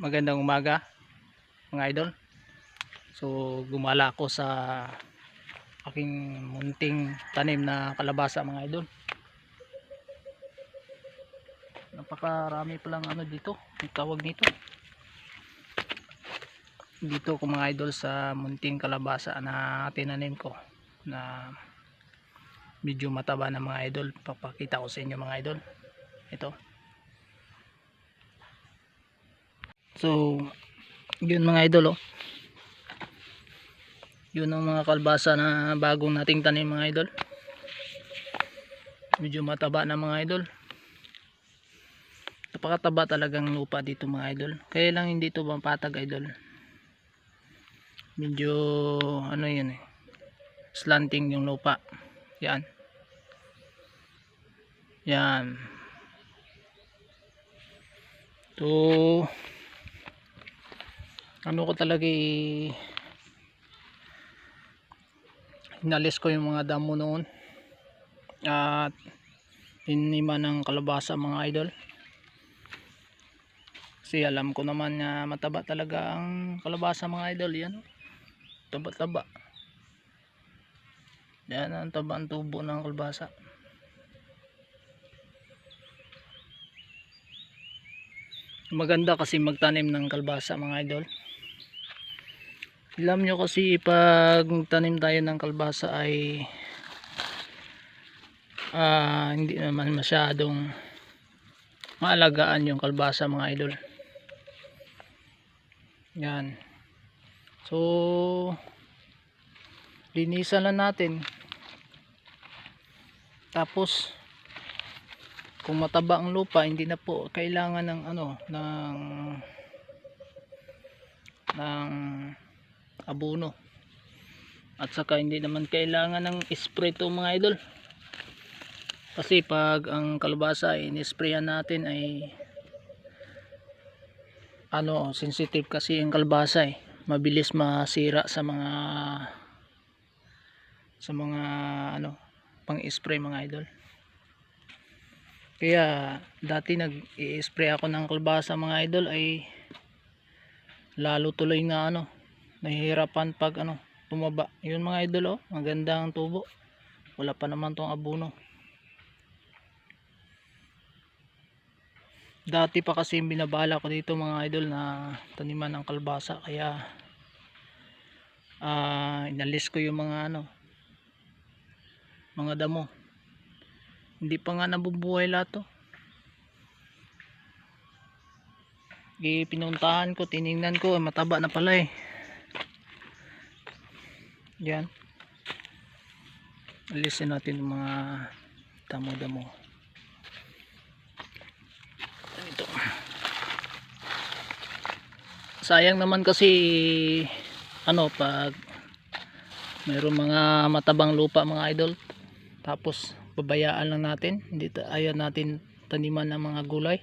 Magandang umaga mga idol. So gumala ako sa aking munting tanim na kalabasa mga idol. Napakarami palang ano dito, tawag nito. Dito ko mga idol sa munting kalabasa na tinanim ko na medyo mataba na mga idol. Papakita ko sa inyo mga idol. Ito. So, yun mga idol oh. Yun ang mga kalbasa na bagong nating tanim mga idol. Medyo mataba na mga idol. Napakataba talagang lupa dito mga idol. Kaya lang hindi ito pampatag idol. Medyo ano yun eh. Slanting yung lupa. Yan. Yan. To ano ko talaga eh, inalis ko yung mga damo noon. At inima ng kalabasa mga idol. Kasi alam ko naman na mataba talaga ang kalabasa mga idol. Yan taba taba yan ang taba ang tubo ng kalabasa. Maganda kasi magtanim ng kalbasa mga idol alam nyo kasi pag tanim tayo ng kalbasa ay ah, hindi naman masyadong maalagaan yung kalbasa mga idol. Yan. So linisan lang natin. Tapos kung mataba ang lupa hindi na po kailangan ng ano ng ng abono at saka hindi naman kailangan ng spray to mga idol. Kasi pag ang kalabasa ay in-sprayan natin ay ano sensitive kasi ang kalabasa eh. Mabilis masira sa mga sa mga ano pang spray mga idol. Kaya dati nag i-spray ako ng kalbasa mga idol ay lalo tuloy na ano nahihirapan pag ano tumaba. Yun mga idol oh. Maganda ang tubo. Wala pa naman tong abono dati pa kasi binabala ko dito mga idol na taniman ng kalbasa kaya ah inalis ko yung mga ano mga damo. Hindi pa nga nabubuhay lahat to e, pinuntahan ko tiningnan ko eh, mataba na pala eh yan. Alisin natin yung mga damo damo ito. Sayang naman kasi ano pag mayroong mga matabang lupa mga idol tapos babayaan lang natin. Hindi ayaw natin taniman ng mga gulay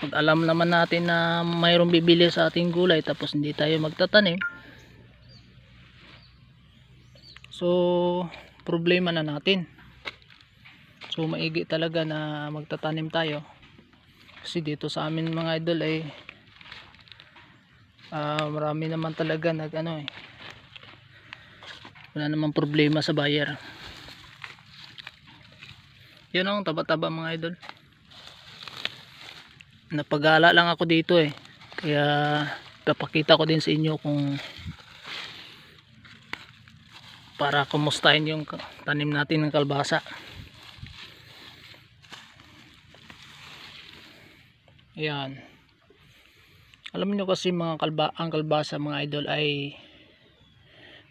pag alam naman natin na mayroong bibili sa ating gulay tapos hindi tayo magtatanim. So problema na natin. So maigi talaga na magtatanim tayo. Kasi dito sa amin mga idol ay ah, marami naman talaga nag ano eh wala namang problema sa buyer. Yun ang taba-taba mga idol napagala lang ako dito eh. Kaya papakita ko din sa inyo kung para kumustahin yung tanim natin ng kalbasa ayan. Alam niyo kasi mga kalba ang kalbasa mga idol ay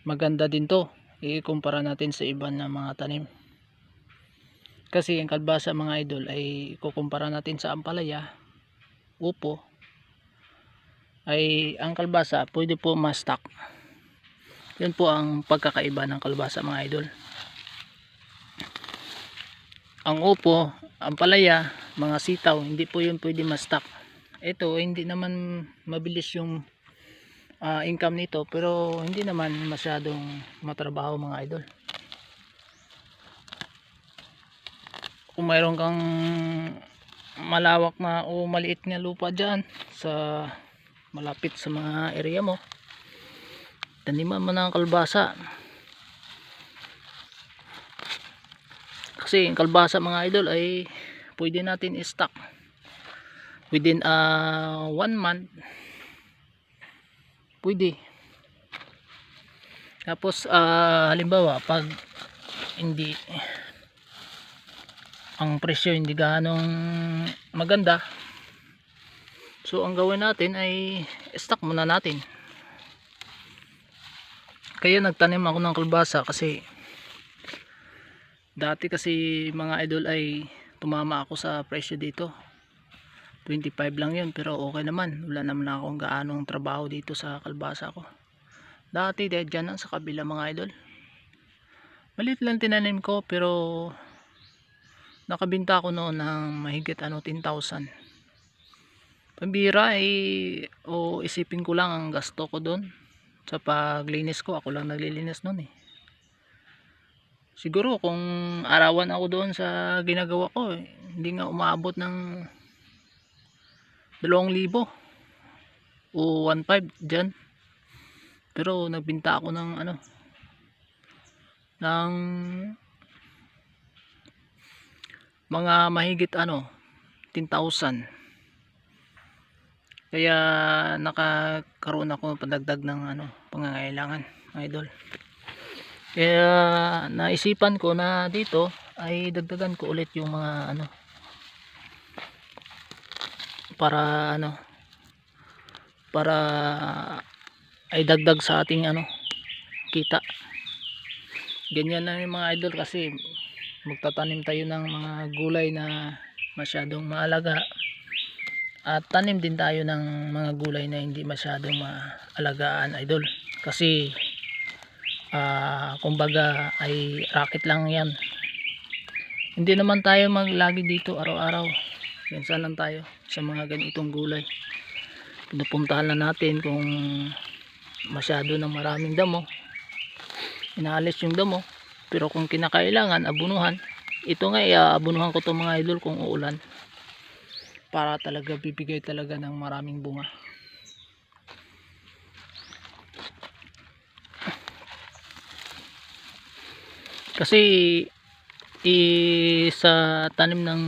maganda din to. Ikumpara natin sa iba na mga tanim. Kasi ang kalbasa mga idol ay ikukumpara natin sa ampalaya upo ay ang kalbasa pwede po ma-stock. Yun po ang pagkakaiba ng kalbasa mga idol. Ang upo ang palaya mga sitaw hindi po yun pwede ma-stock. Ito hindi naman mabilis yung ah, income nito pero hindi naman masyadong matrabaho mga idol. Kung mayroon kang malawak na o maliit na lupa dyan sa malapit sa mga area mo. Taniman mo ng kalbasa. Kasi yung kalbasa mga idol ay pwede natin i-stock within uh, one month. Pwede. Tapos ah, halimbawa pag hindi ang presyo hindi ganong maganda. So ang gawin natin ay stock muna natin. Kaya nagtanim ako ng kalbasa kasi dati kasi mga idol ay tumama ako sa presyo dito. 25 lang yun pero okay naman. Wala naman akong gaanong trabaho dito sa kalbasa ko. Dati dahil dyan lang sa kabila mga idol. Malit lang tinanim ko pero nakabinta ako noon ng mahigit ano 10,000 pambira eh o isipin ko lang ang gasto ko doon. Sa paglinis ko ako lang naglilinis noon eh. Siguro kung arawan ako doon sa ginagawa ko eh, hindi nga umaabot ng 2,000 o 1,500 dyan. Pero nagbinta ako ng ano ng mga mahigit ano 10,000 kaya nakakaroon ako padagdag ng ano pangangailangan idol. Kaya naisipan ko na dito ay dagdagan ko ulit yung mga ano para ano para ay dagdag sa ating ano kita. Ganyan lang yung mga idol kasi magtatanim tayo ng mga gulay na masyadong maalaga. At tanim din tayo ng mga gulay na hindi masyadong maalagaan idol. Kasi ah kumbaga ay racket lang yan. Hindi naman tayo maglagi dito araw-araw. Minsan lang tayo sa mga ganitong gulay. Pinupuntahan na natin kung masyado na maraming damo. Inaalis yung damo pero kung kinakailangan abunuhan. Ito nga iabunuhan ko to mga idol kung uulan. Para talaga bibigay talaga ng maraming bunga. Kasi i sa tanim ng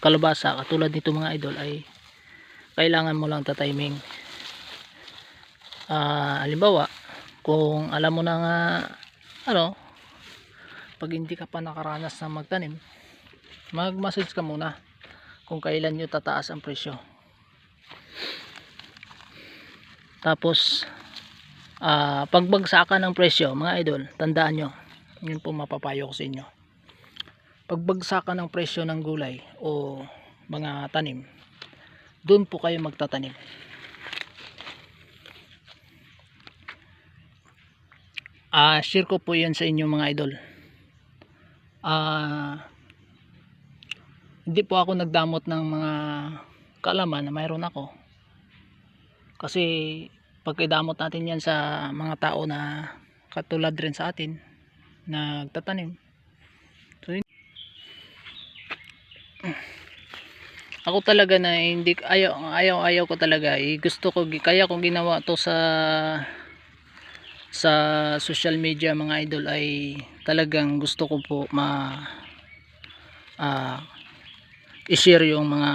kalabasa katulad nito mga idol ay kailangan mo lang tatiming. Ah halimbawa kung alam mo na nga ano pag hindi ka pa nakaranas na magtanim mag message ka muna kung kailan nyo tataas ang presyo. Tapos ah pagbagsakan ng presyo mga idol tandaan nyo yun po mapapayo ko sa inyo. Pagbagsakan ng presyo ng gulay o mga tanim doon po kayo magtatanim. Ah share ko po yan sa inyo mga idol ah hindi po ako nagdamot ng mga kaalaman na mayroon ako. Kasi pagkidamot natin yan sa mga tao na katulad rin sa atin nagtatanim. So yun. ako talaga na hindi ayaw ayaw ayaw ko talaga. Eh, gusto ko kaya kung ginawa to sa sa social media mga idol ay talagang gusto ko po ma ah, i-share yung mga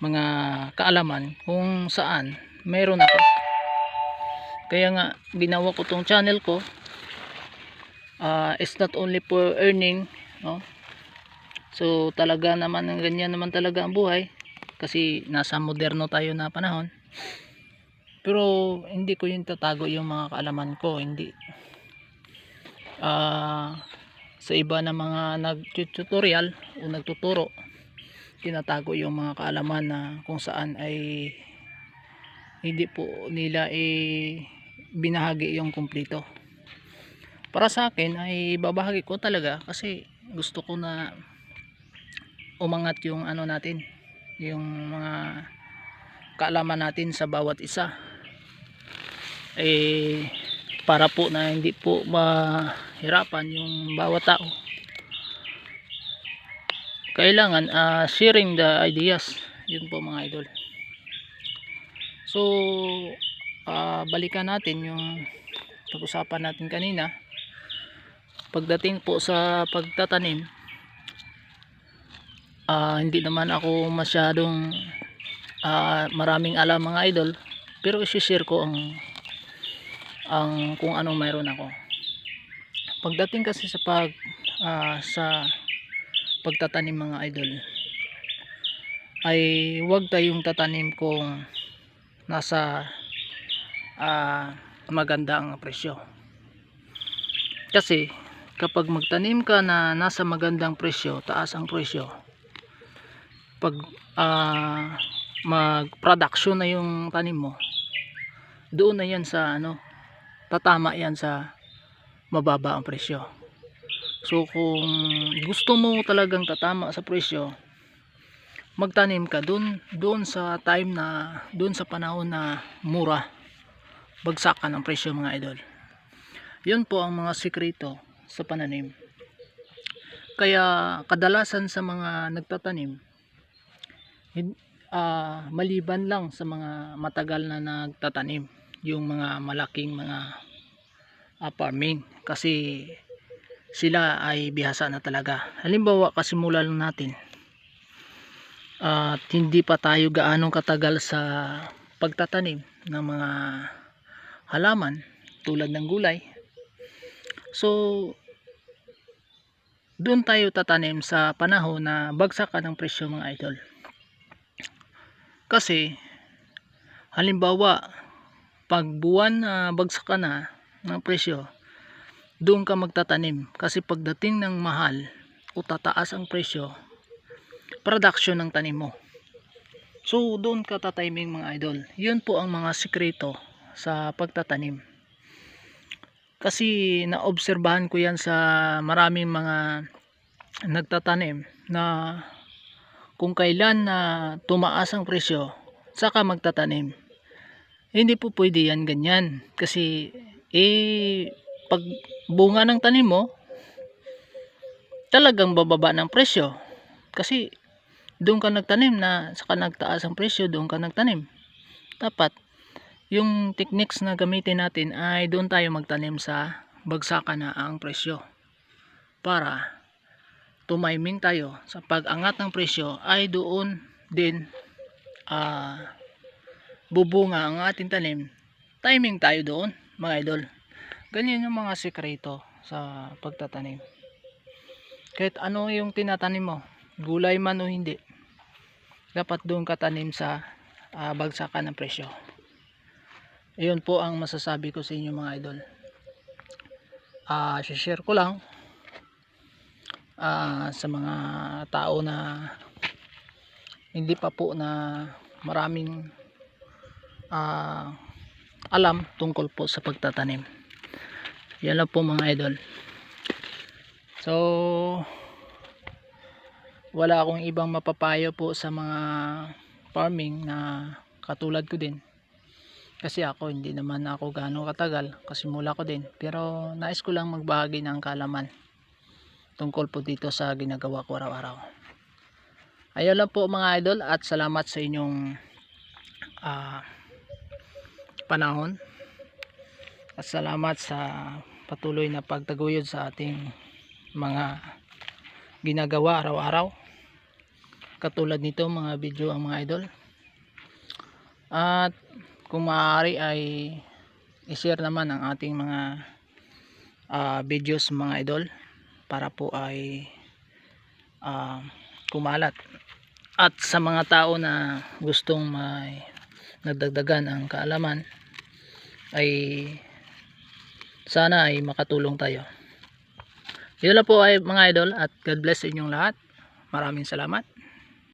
mga kaalaman kung saan meron ako. Kaya nga ginawa ko tong channel ko. Ah, it's not only for earning no? So talaga naman ganyan naman talaga ang buhay. Kasi nasa moderno tayo na panahon pero hindi ko yung tatago yung mga kaalaman ko hindi. Ah sa iba na mga nag-tutorial o nagtuturo tinatago yung mga kaalaman na kung saan ay hindi po nila eh binahagi yung kumpleto para sa akin ay babahagi ko talaga kasi gusto ko na umangat yung ano natin yung mga kaalaman natin sa bawat isa eh para po na hindi po mahirapan yung bawat tao. Kailangan ah, sharing the ideas. Yun po mga idol. So ah, balikan natin yung pag-usapan natin kanina. Pagdating po sa pagtatanim ah, hindi naman ako masyadong ah, maraming alam mga idol. Pero isi-share ko ang ang kung anong mayroon ako. Pagdating kasi sa pag ah, sa pagtatanim mga idol ay huwag tayong tatanim kung nasa ah, maganda ang presyo. Kasi kapag magtanim ka na nasa magandang presyo taas ang presyo pag ah, mag production na yung tanim mo doon na yan sa ano tatama yan sa mababa ang presyo. So kung gusto mo talagang tatama sa presyo magtanim ka doon doon sa time na doon sa panahon na mura bagsakan ang presyo mga idol. Yun po ang mga sikreto sa pananim. Kaya kadalasan sa mga nagtatanim ah, maliban lang sa mga matagal na nagtatanim yung mga malaking mga ah, farming. Kasi sila ay bihasa na talaga. Halimbawa kasimula lang natin at hindi pa tayo gaanong katagal sa pagtatanim ng mga halaman tulad ng gulay. So doon tayo tatanim sa panahon na bagsakan ng presyo mga idol. Kasi halimbawa pag buwan na bagsakan na ng presyo doon ka magtatanim. Kasi pagdating ng mahal o tataas ang presyo production ng tanim mo. So doon ka tatiming mga idol. Yun po ang mga sikreto sa pagtatanim. Kasi naobserbahan ko yan sa maraming mga nagtatanim na kung kailan na tumaas ang presyo saka magtatanim hindi po pwede yan ganyan. Kasi eh pag bunga ng tanim mo talagang bababa ng presyo. Kasi doon ka nagtanim na saka nagtaas ang presyo doon ka nagtanim. Dapat yung techniques na gamitin natin ay doon tayo magtanim sa bagsakan na ang presyo. Para tumiming tayo sa pag-angat ng presyo ay doon din ah, bubunga ang ating tanim. Timing tayo doon mga idol. Ganyan yung mga sekreto sa pagtatanim. Kahit ano yung tinatanim mo gulay man o hindi dapat doon ka tanim sa ah, bagsakan ng presyo. Ayun po ang masasabi ko sa inyo mga idol. Ah share ko lang ah, sa mga tao na hindi pa po na maraming ah, alam tungkol po sa pagtatanim. Yan lang po mga idol. So wala akong ibang mapapayo po sa mga farming na katulad ko din. Kasi ako hindi naman ako gaano katagal. Kasimula ko din. Pero nais ko lang magbahagi ng kalaman tungkol po dito sa ginagawa ko araw-araw. Ayun lang po mga idol at salamat sa inyong ah, panahon. At salamat sa patuloy na pagtaguyod sa ating mga ginagawa araw-araw. Katulad nito mga video ang mga idol. At kung maaari ay i-share naman ang ating mga ah, videos mga idol para po ay ah, kumalat. At sa mga tao na gustong may nagdagdagan ang kaalaman ay sana ay makatulong tayo. Yun lang po ay mga idol at God bless sa inyong lahat. Maraming salamat